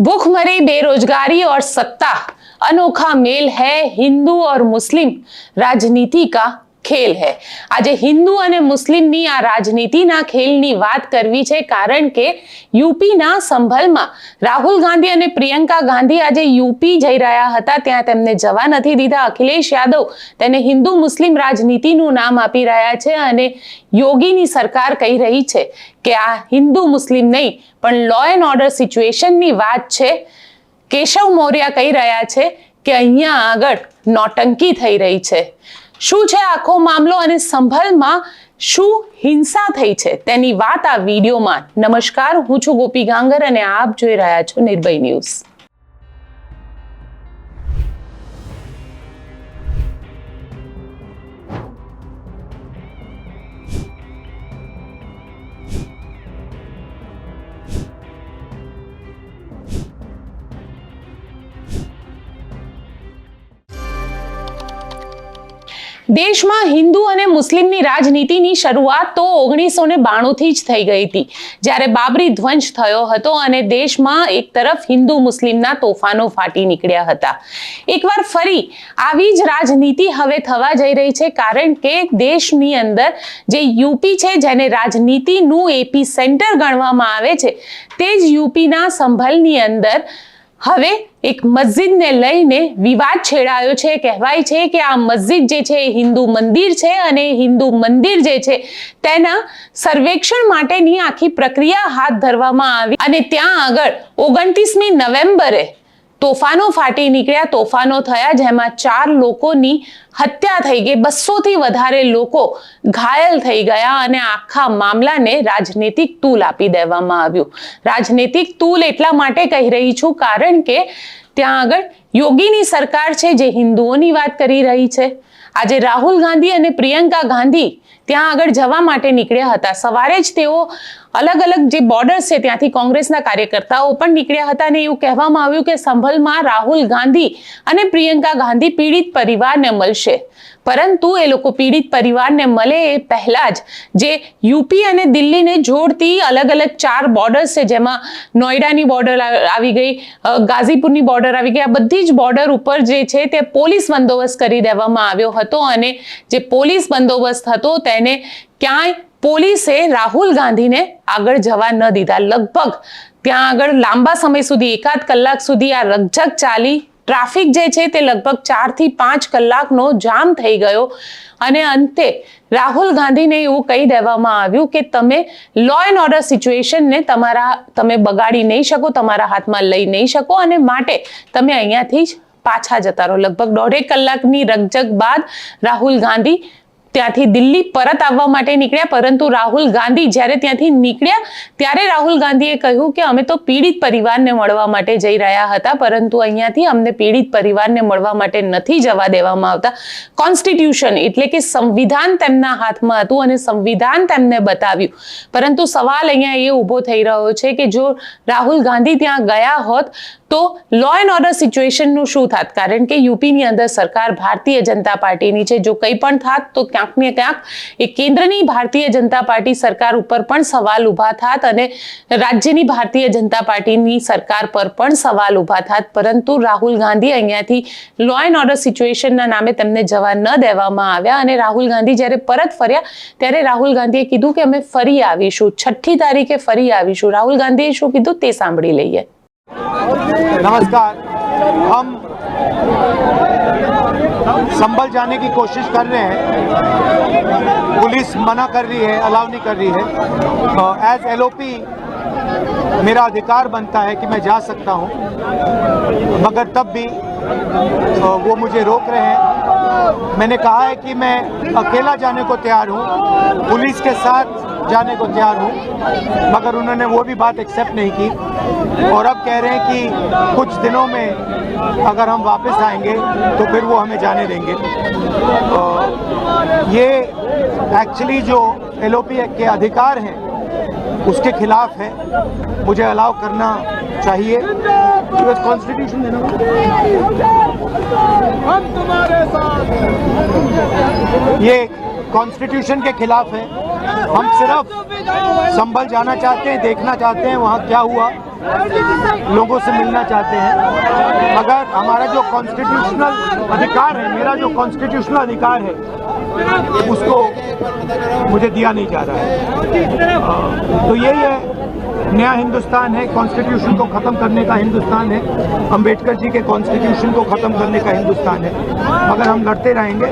भूखमरी बेरोजगारी और सत्ता। अनोखा मेल है हिंदू और मुस्लिम। राजनीति का ખેલ હે. આજે હિન્દુ અને મુસ્લિમની આ રાજનીતિના ખેલની વાત કરવી છે કારણ કે યુપીના સંભલમાં રાહુલ ગાંધી અને પ્રિયંકા ગાંધી આજે યુપી જઈ રહ્યા હતા. ત્યાં તેમને જવા નથી દીધા. અખિલેશ યાદવ તેને હિન્દુ મુસ્લિમ રાજનીતિનું નામ આપી રહ્યા છે અને યોગીની સરકાર કહી રહી છે કે આ હિન્દુ મુસ્લિમ નહીં, પણ લો એન્ડ ઓર્ડર સિચ્યુએશનની વાત છે. કેશવ મૌર્ય કહી રહ્યા છે કે અહીંયા આગળ નોટંકી થઈ રહી છે. શું છે આખો મામલો અને સંભળમાં શું હિંસા થઈ છે? તેની વાત આ વિડીયોમાં. નમસ્કાર, હું છું ગોપી ગાંગર અને આપ જોઈ રહ્યા છો નિર્ભય ન્યૂઝ. દેશમાં હિન્દુ અને મુસ્લિમની રાજનીતિની શરૂઆત તો ઓગણીસો ને બાણુંથી જ થઈ ગઈ હતી. જ્યારે બાબરી ધ્વંસ થયો હતો અને દેશમાં એક તરફ હિન્દુ મુસ્લિમના તોફાનો ફાટી નીકળ્યા હતા. એકવાર ફરી આવી જ રાજનીતિ હવે થવા જઈ રહી છે, કારણ કે દેશની અંદર જે યુપી છે, જેને રાજનીતિનું એપી સેન્ટર ગણવામાં આવે છે, તે જ યુપીના સંભલની અંદર હવે એક મસ્જિદને લઈને વિવાદ છેડાયો છે. કહેવાય છે કે આ મસ્જિદ જે છે એ હિન્દુ મંદિર છે અને હિન્દુ મંદિર જે છે તેના સર્વેક્ષણ માટેની આખી પ્રક્રિયા હાથ ધરવામાં આવી. અને ત્યાં આગળ ઓગણત્રીસમી નવેમ્બરે તોફાનો ફાટી નીકળ્યા, તોફાનો થયા, જેમાં ચાર લોકોની હત્યા થઈ ગઈ. બસોથી વધારે લોકો ઘાયલ થઈ ગયા અને આખા મામલાને રાજનૈતિક તૂલ આપી દેવામાં આવ્યું. રાજનૈતિક તૂલ એટલા માટે કહી રહી છું કારણ કે ત્યાં આગળ યોગીની સરકાર છે જે હિન્દુઓની વાત કરી રહી છે. આજે રાહુલ ગાંધી અને પ્રિયંકા ગાંધી ત્યાં આગળ જવા માટે નીકળ્યા હતા. સવારે જ તેઓ અલગ અલગ જે બોર્ડર્સ છે ત્યાંથી કોંગ્રેસના કાર્યકર્તાઓ પણ નીકળ્યા હતા અને એવું કહેવામાં આવ્યું કે સંભલમાં રાહુલ ગાંધી અને પ્રિયંકા ગાંધી પીડિત પરિવારને મળશે. પરંતુ એ લોકો પીડિત પરિવારને મળે એ પહેલાં જ જે યુપી અને દિલ્હીને જોડતી અલગ અલગ ચાર બોર્ડર્સ છે, જેમાં નોઈડાની બોર્ડર આવી ગઈ ગાઝીપુરની બોર્ડર આવી ગઈ, આ બધી જ બોર્ડર ઉપર જે છે તે પોલીસ બંદોબસ્ત કરી દેવામાં આવ્યો હતો અને જે પોલીસ બંદોબસ્ત હતો તેને ક્યાંય પોલીસે રાહુલ ગાંધીને આગળ જવા ન દીધા. લગભગ ત્યાં આગળ લાંબા સમય સુધી, એકાદ કલાક સુધી આ રકઝક ચાલી. ટ્રાફિક જે છે તે લગભગ ચારથી પાંચ કલાકનો જામ થઈ ગયો અને અંતે રાહુલ ગાંધીને એવું કહી દેવામાં આવ્યું કે તમે લો એન્ડ ઓર્ડર સિચ્યુએશનને તમારા, તમે બગાડી નહીં શકો, તમારા હાથમાં લઈ નહીં શકો અને માટે તમે અહીંયાથી જ પાછા જતા રહો. લગભગ દોઢેક કલાકની રકઝક બાદ રાહુલ ગાંધી ત્યાંથી દિલ્હી પરત આવવા માટે નીકળ્યા, પરંતુ રાહુલ ગાંધી જ્યારે ત્યાંથી નીકળ્યા, ત્યારે રાહુલ ગાંધીએ કહ્યું કે અમે તો પીડિત પરિવારને મળવા માટે જઈ રહ્યા હતા, પરંતુ અહીંયાથી અમને પીડિત પરિવારને મળવા માટે નથી જવા દેવામાં આવતા. કોન્સ્ટિટ્યુશન એટલે કે સંવિધાન તેમના હાથમાં હતું અને સંવિધાન તેમને બતાવ્યું. પરંતુ સવાલ અહીંયા એ ઊભો થઈ રહ્યો છે કે જો રાહુલ ગાંધી ત્યાં ગયા હોત તો લો એન્ડ ઓર્ડર સિચ્યુએશનનું શું થાત? કારણ કે યુપીની અંદર સરકાર ભારતીય જનતા પાર્ટીની છે. જો કંઈ પણ થાત, તો ક્યાંક ને ક્યાંક એ કેન્દ્રની ભારતીય જનતા પાર્ટી સરકાર ઉપર પણ સવાલ ઊભા થાત અને રાજ્યની ભારતીય જનતા પાર્ટીની સરકાર પર પણ સવાલ ઊભા થાત. પરંતુ રાહુલ ગાંધી અહીંયાથી લો એન્ડ ઓર્ડર સિચ્યુએશનના નામે તેમને જવા ન દેવામાં આવ્યા અને રાહુલ ગાંધી જ્યારે પરત ફર્યા, ત્યારે રાહુલ ગાંધીએ કીધું કે અમે ફરી આવીશું. છઠ્ઠી તારીખે ફરી આવીશું. રાહુલ ગાંધીએ શું કીધું? તે સાંભળી લઈએ. नमस्कार। हम संभल जाने की कोशिश कर रहे हैं। पुलिस मना कर रही है, अलाउ नहीं कर रही है। एज एलओपी मेरा अधिकार बनता है कि मैं जा सकता हूँ। मगर तब भी वो मुझे रोक रहे हैं। मैंने कहा है कि मैं अकेला जाने को तैयार हूँ। पुलिस के साथ जाने को तैयार हूँ मगर उन्होंने वो भी बात एक्सेप्ट नहीं की। और अब कह रहे हैं कि कुछ दिनों में अगर हम वापस आएँगे तो फिर वो हमें जाने देंगे। ये एक्चुअली जो एल के अधिकार हैं उसके खिलाफ है। मुझे अलाउ करना चाहिए। कॉन्स्टिट्यूशन हम तुम्हारे साथ ये कॉन्स्टिट्यूशन के खिलाफ है। हम सिर्फ़ संभल जाना चाहते हैं, देखना चाहते हैं वहाँ क्या हुआ। लोगों से मिलना चाहते हैं। मगर हमारा जो कॉन्स्टिट्यूशनल अधिकार है, मेरा जो कॉन्स्टिट्यूशनल अधिकार है उसको मुझे दिया नहीं जा रहा है अ, तो यही है नया हिंदुस्तान है कॉन्स्टिट्यूशन को खत्म करने का हिंदुस्तान है अंबेडकर जी के कॉन्स्टिट्यूशन को खत्म करने का हिंदुस्तान है मगर हम लड़ते रहेंगे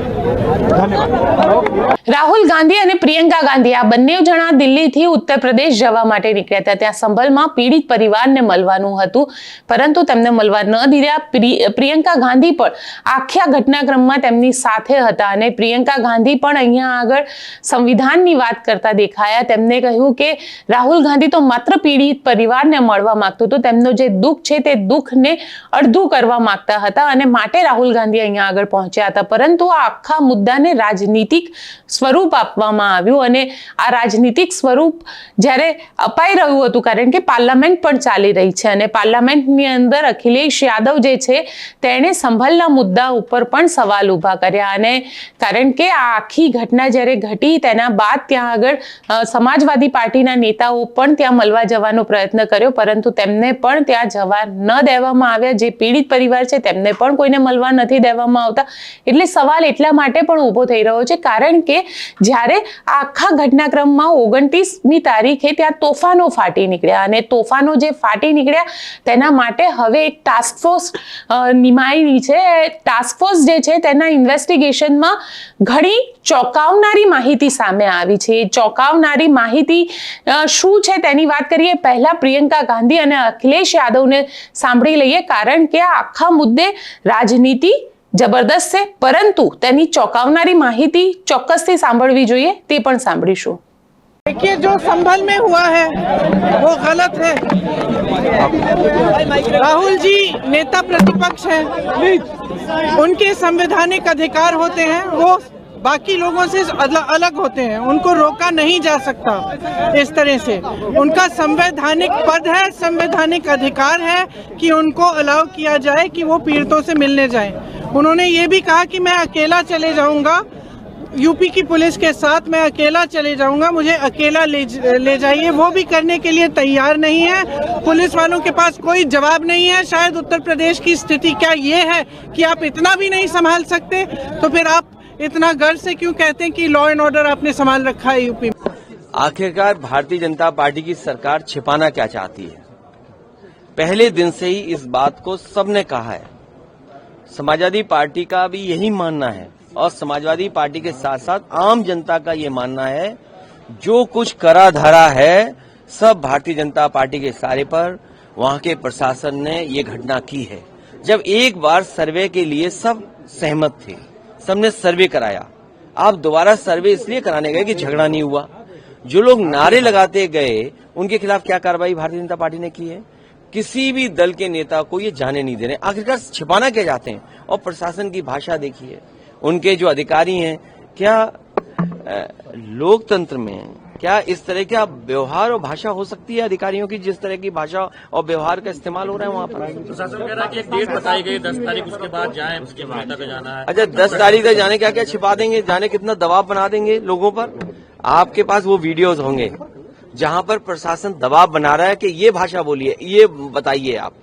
धन्यवाद રાહુલ ગાંધી અને પ્રિયંકા ગાંધી આ બંને જણા દિલ્હીથી ઉત્તર પ્રદેશ જવા માટે નીકળ્યા હતા ત્યાં સંભલમાં પીડિત પરિવારને મળવાનું હતું પરંતુ તેમને મળવા ન દીધા પ્રિ- પ્રિયંકા ગાંધી પણ આખા ઘટનાક્રમમાં તેમની સાથે હતા અને પ્રિયંકા ગાંધી પણ અહીંયા આગળ સંવિધાનની વાત કરતા દેખાયા. તેમને કહ્યું કે રાહુલ ગાંધી તો માત્ર પીડિત પરિવારને મળવા માંગતું હતું, તેમનું જે દુઃખ છે તે દુઃખને અડધું કરવા માંગતા હતા અને માટે રાહુલ ગાંધી અહીંયા આગળ પહોંચ્યા હતા. પરંતુ આ આખા મુદ્દાને રાજનીતિક સ્વરૂપ આપવામાં આવ્યું અને આ રાજનીતિક સ્વરૂપ જ્યારે અપાઈ રહ્યું હતું, કારણ કે પાર્લામેન્ટ પણ ચાલી રહી છે અને પાર્લામેન્ટની અંદર અખિલેશ યાદવ જે છે, તેણે સંભલના મુદ્દા ઉપર પણ સવાલ ઊભા કર્યા અને કારણ કે આ આખી ઘટના જ્યારે ઘટી, તેના બાદ ત્યાં આગળ સમાજવાદી પાર્ટીના નેતાઓ પણ ત્યાં મળવા જવાનો પ્રયત્ન કર્યો. પરંતુ તેમને પણ ત્યાં જવા ન દેવામાં આવ્યા. જે પીડિત પરિવાર છે, તેમને પણ કોઈને મળવા નથી દેવામાં આવતા. એટલે સવાલ એટલા માટે પણ ઊભો થઈ રહ્યો છે, કારણ કે જ્યારે આખા ઘટનાક્રમમાં ઓગણત્રીસમી તારીખે ત્યાં તોફાનો ફાટી નીકળ્યા. અને તોફાનો જે ફાટી નીકળ્યા, તેના માટે હવે એક ટાસ્કફોર્સ નિમાયેલી છે. ટાસ્કફોર્સ જે છે, તેના ઇન્વેસ્ટિગેશનમાં ઘણી ચોંકાવનારી માહિતી સામે આવી છે એ ચોંકાવનારી માહિતી અ, શું છે તેની વાત કરીએ પહેલા પ્રિયંકા ગાંધી અને અખિલેશ યાદવને સાંભળી લઈએ કારણ કે આ આખા મુદ્દે રાજનીતિ જબરદસ્ત છે પરંતુ તેની ચોંકાવનારી માહિતી ચોક્કસથી સાંભળવી જોઈએ તે પણ સાંભળીશું देखिए जो संभल में हुआ है वो गलत है राहुल जी नेता प्रतिपक्ष हैं उनके संवैधानिक अधिकार होते हैं वो बाकी लोगों से अलग होते हैं, उनको रोका नहीं जा सकता इस तरह से। उनका संवैधानिक पद है, संवैधानिक अधिकार है कि उनको अलाउ किया जाए कि वो पीड़ितों से मिलने जाए। उन्होंने ये भी कहा कि मैं अकेला चले जाऊँगा यूपी की पुलिस के साथ मैं अकेला चले जाऊँगा, मुझे अकेला ले ले जाइए, वो भी करने के लिए तैयार नहीं है। पुलिस वालों के पास कोई जवाब नहीं है, शायद उत्तर प्रदेश की स्थिति क्या ये है कि आप इतना भी नहीं संभाल सकते? तो फिर आप इतना गर्व से क्यों कहते हैं कि लॉ एंड ऑर्डर आपने संभाल रखा है यूपी में? आखिरकार भारतीय जनता पार्टी की सरकार छिपाना क्या चाहती है? पहले दिन से ही इस बात को सबने कहा है। समाजवादी पार्टी का भी यही मानना है और समाजवादी पार्टी के साथ साथ आम जनता का ये मानना है, जो कुछ करा धरा है, सब भारतीय जनता पार्टी के इशारे पर, वहाँ के प्रशासन ने ये घटना की है। जब एक बार सर्वे के लिए सब सहमत थे सबने सर्वे कराया। आप दोबारा सर्वे इसलिए कराने गए कि झगड़ा नहीं हुआ। जो लोग नारे लगाते गए, उनके खिलाफ क्या कार्रवाई भारतीय जनता पार्टी ने की है? किसी भी दल के नेता को ये जाने नहीं दे रहे आखिरकार छिपाना क्या चाहते हैं? और प्रशासन की भाषा देखिए। उनके जो अधिकारी हैं, क्या लोकतंत्र में क्या इस तरह का व्यवहार और भाषा हो सकती है अधिकारियों की जिस तरह की भाषा और व्यवहार का इस्तेमाल हो रहा है वहाँ पर? प्रशासन कह रहा है कि एक डेट बताई गई दस तारीख उसके बाद जाए उसके बाद तक जाना है। अच्छा दस तारीख तक जाने क्या क्या छिपा देंगे जाने कितना दबाव बना देंगे लोगों पर? आपके पास वो वीडियोस होंगे जहाँ पर प्रशासन दबाव बना रहा है कि ये भाषा बोलिए ये बताइए आप।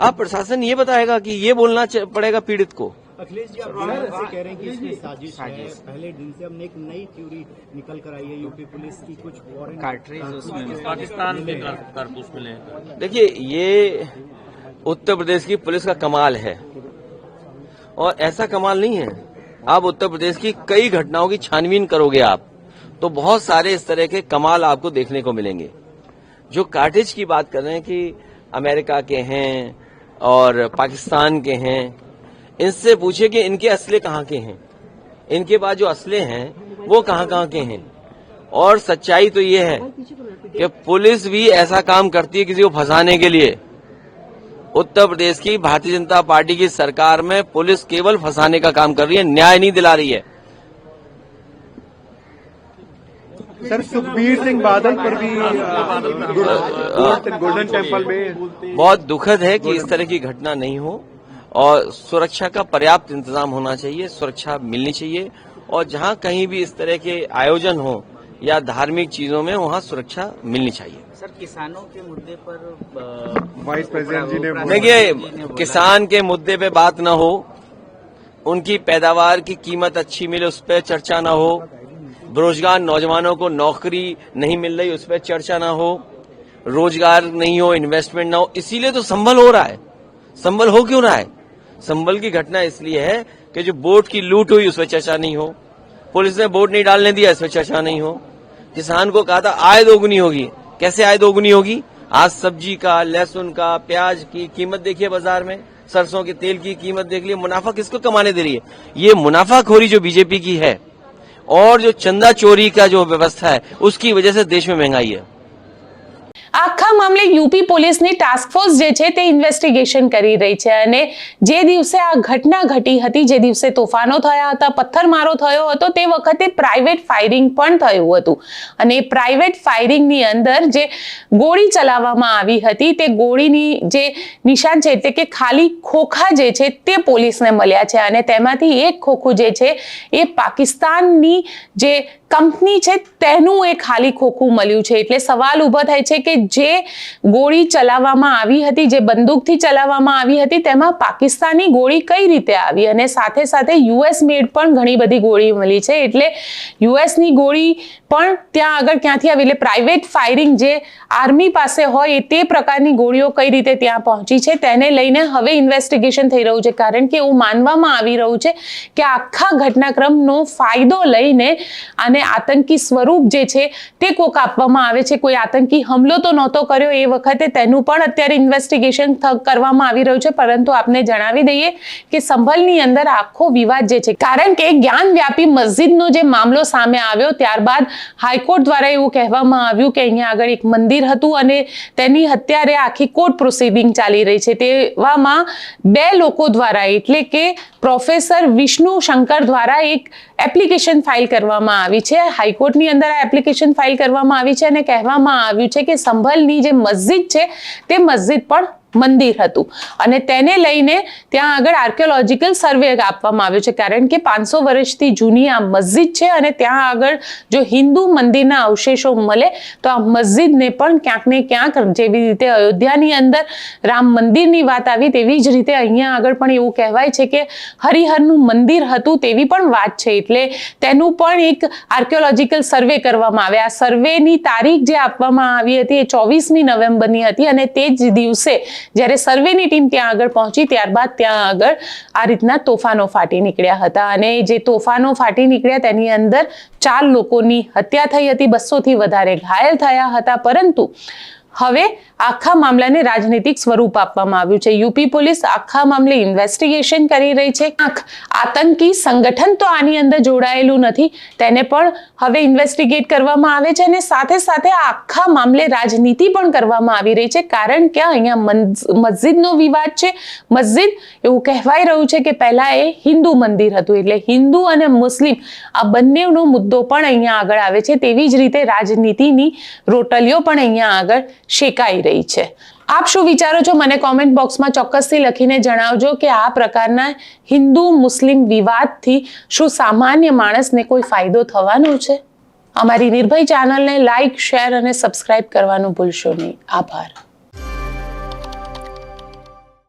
आप प्रशासन ये बताएगा कि ये बोलना पड़ेगा पीड़ित को। अखिलेश जी आप से कह रहे हैं कि इसमें साजिश है। पहले दिन से हमने एक नई थ्योरी निकल कर आई है यूपी पुलिस की कुछ पाकिस्तान के कारतूस मिले देखिए ये उत्तर प्रदेश की पुलिस का कमाल है। और ऐसा कमाल नहीं है। आप उत्तर प्रदेश की कई घटनाओं की छानबीन करोगे आप तो बहुत सारे इस तरह के कमाल आपको देखने को मिलेंगे। जो कार्टेज की बात कर रहे हैं कि अमेरिका के हैं और पाकिस्तान के हैं इनसे पूछिए कि इनके असले कहाँ के हैं इनके पास जो असले हैं वो कहाँ कहाँ के हैं और सच्चाई तो ये है कि पुलिस भी ऐसा काम करती है किसी को फंसाने के लिए उत्तर प्रदेश की भारतीय जनता पार्टी की सरकार में पुलिस केवल फंसाने का काम कर रही है न्याय नहीं दिला रही है सर सुखबीर सिंह बादल पर भी गोल्डन टेंपल में बहुत दुखद है कि इस तरह की घटना नहीं हो और सुरक्षा का पर्याप्त इंतज़ाम होना चाहिए सुरक्षा मिलनी चाहिए। और जहाँ कहीं भी इस तरह के आयोजन हो या धार्मिक चीज़ों में वहाँ सुरक्षा मिलनी चाहिए। सर किसानों के मुद्दे पर वाइस प्रेसिडेंट जी ने देखिए किसान के मुद्दे पे बात न हो उनकी पैदावार की कीमत अच्छी मिले उस पर चर्चा न हो बेरोजगार नौजवानों को नौकरी नहीं मिल रही उस पर चर्चा न हो रोज़गार नहीं हो इन्वेस्टमेंट ना हो इसीलिए तो संभल हो रहा है। संभल हो क्यों रहा है? संभल की घटना इसलिए है कि जो बोट की लूट हुई उसमें चर्चा नहीं हो। पुलिस ने बोट नहीं डालने दिया इसमें चर्चा नहीं हो। किसान को कहा था, आय दोगुनी होगी। कैसे आय दोगुनी होगी? आज सब्ज़ी का, लहसुन का, प्याज की कीमत देखिए बाज़ार में। सरसों के तेल की कीमत देख लिए, मुनाफा किसको कमाने दे रही है? ये मुनाफाखोरी जो बीजेपी की है और जो चंदा चोरी का जो व्यवस्था है, उसकी वजह से देश में महँगाई है। આખા મામલે યુપી પોલીસની ટાસ્ક ફોર્સ જે છે તે ઇન્વેસ્ટિગેશન કરી રહી છે અને જે દિવસે આ ઘટના ઘટી હતી, જે દિવસે તોફાનો થયા હતા, પથ્થરમારો થયો હતો, તે વખતે પ્રાઇવેટ ફાયરિંગ પણ થયું હતું. અને પ્રાઇવેટ ફાયરિંગની અંદર જે ગોળી ચલાવવામાં આવી હતી, તે ગોળીની જે નિશાન છે, એટલે કે ખાલી ખોખા જે છે તે પોલીસને મળ્યા છે અને તેમાંથી એક ખોખું જે છે એ પાકિસ્તાનની જે કંપની છે તેનું એ ખાલી ખોખું મળ્યું છે. એટલે સવાલ ઊભો થાય છે કે જે ગોળી ચલાવવામાં આવી હતી, જે બંદૂકથી ચલાવવામાં આવી હતી, તેમાં પાકિસ્તાની ગોળી કઈ રીતે આવી? અને સાથે સાથે યુએસ મેડ પણ ઘણી બધી ગોળી મળી છે. એટલે યુએસની ગોળી પણ ત્યાં આગળ ક્યાંથી આવી? એટલે પ્રાઇવેટ ફાયરિંગ જે આર્મી પાસે હોય તે પ્રકારની ગોળીઓ કઈ રીતે ત્યાં પહોંચી છે તેને લઈને હવે ઇન્વેસ્ટિગેશન થઈ રહ્યું છે. કારણ કે એવું માનવામાં આવી રહ્યું છે કે આખા ઘટનાક્રમનો ફાયદો લઈને અને આતંકી સ્વરૂપ જે છે તે કોક આપવામાં આવે છે. કોઈ આતંકી હમલો તો નહોતો કર્યો એ વખતે, તેનું પણ અત્યારે ઇન્વેસ્ટિગેશન કરવામાં આવી રહ્યું છે. પરંતુ આપને જણાવી દઈએ કે સંભલની અંદર આખો વિવાદ જે છે, કારણ કે જ્ઞાનવ્યાપી મસ્જિદનો જે મામલો સામે આવ્યો, ત્યારબાદ હાઈકોર્ટ દ્વારા એવું કહેવામાં આવ્યું કે અહીંયા આગળ એક મંદિર હતું અને તેની અત્યારે આખી કોર્ટ પ્રોસિડિંગ ચાલી રહી છે. તેવામાં બે લોકો દ્વારા, એટલે કે પ્રોફેસર વિષ્ણુ શંકર દ્વારા એક એપ્લિકેશન ફાઇલ કરવામાં આવી છે. હાઈકોર્ટની અંદર આ એપ્લિકેશન ફાઇલ કરવામાં આવી છે અને કહેવામાં આવ્યું છે કે સંભલની જે મસ્જિદ છે, તે મસ્જિદ પણ મંદિર હતું. અને તેને લઈને ત્યાં આગળ આર્કિયોલોજીકલ સર્વે આપવામાં આવ્યો છે. કારણ કે પાંચસો વર્ષથી જૂની આ મસ્જિદ છે અને ત્યાં આગળ જો હિન્દુ મંદિરના અવશેષો મળે તો આ મસ્જિદને પણ ક્યાંક ને ક્યાંક જેવી રીતે અયોધ્યાની અંદર રામ મંદિરની વાત આવી તેવી જ રીતે અહીંયા આગળ પણ એવું કહેવાય છે કે હરિહરનું મંદિર હતું તેવી પણ વાત છે. એટલે તેનું પણ એક આર્કિયોલોજીકલ સર્વે કરવામાં આવે આ સર્વેની તારીખ જે આપવામાં આવી હતી એ ચોવીસમી નવેમ્બરની હતી અને તે જ દિવસે જ્યારે સર્વેની ટીમ ત્યાં આગળ પહોંચી, ત્યારબાદ ત્યાં આગળ આ રીતના તોફાનો ફાટી નીકળ્યા હતા. અને જે તોફાનો ફાટી નીકળ્યા તેની અંદર ચાર લોકોની હત્યા થઈ હતી, બસોથી વધારે ઘાયલ થયા હતા. પરંતુ હવે આખા મામલાને રાજનીતિક સ્વરૂપ આપવામાં આવ્યું છે. યુપી પોલીસ આખા મામલે ઇન્વેસ્ટિગેશન કરી રહી છે. આતંકી સંગઠન તો આની અંદર જોડાયેલું નથી. તેને પણ હવે ઇન્વેસ્ટિગેટ કરવામાં આવે છે અને સાથે સાથે આખા મામલે રાજનીતિ પણ કરવામાં આવી રહી છે. કારણ કે અહીંયા મસ્જિદનો વિવાદ છે. મસ્જિદ એવું કહેવાય રહ્યું છે કે પહેલાં એ હિન્દુ મંદિર હતું. એટલે હિન્દુ અને મુસ્લિમ આ બંનેનો મુદ્દો પણ અહીંયા આગળ આવે છે. તેવી જ રીતે રાજનીતિની રોટલીઓ પણ અહીંયા આગળ શેકાઈ રહી છે. આપ શું વિચારો છો? મને કોમેન્ટ બોક્સમાં ચોક્કસથી લખીને જણાવજો કે આ પ્રકારના હિન્દુ મુસ્લિમ વિવાદથી શું સામાન્ય માણસને કોઈ ફાયદો થવાનો છે? અમારી નિર્ભય ચેનલને લાઈક શેર અને સબસ્ક્રાઇબ કરવાનું ભૂલશો નહીં. આભાર.